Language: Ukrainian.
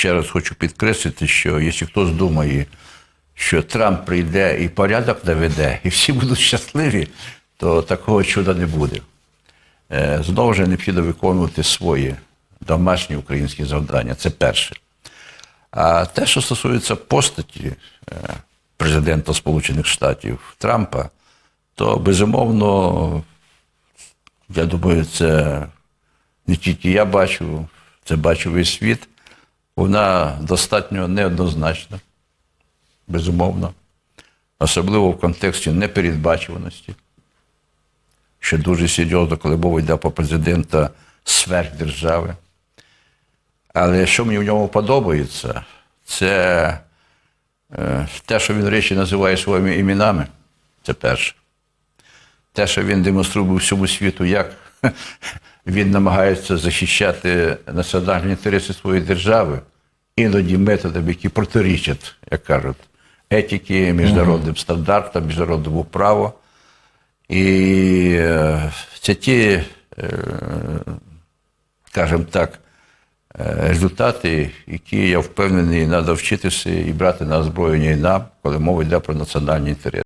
ще раз хочу підкреслити, що якщо хтось думає, що Трамп прийде і порядок наведе, і всі будуть щасливі, то такого чуда не буде. Е, Знову ж необхідно виконувати свої домашні українські завдання. Це перше. А те, що стосується постаті е, президента Сполучених Штатів Трампа, то безумовно, я думаю, це не тільки я бачу, це бачу весь світ. Вона достатньо неоднозначна, безумовно, особливо в контексті непередбачуваності, що дуже серйозно, коли мова йде про президента сверхдержави. Але що мені в ньому подобається, це е, те, що він речі називає своїми іменами. Це перше. Те, що він демонструє всьому світу, як він намагається захищати національні інтереси своєї держави, іноді методам, які протирічать, як кажуть, етики, міжнародним стандартам, міжнародному праву. І е, це ті, е, скажімо так, е, результати, які я впевнений, треба вчитися і брати на озброєння і нам, коли мова йде про національні інтереси.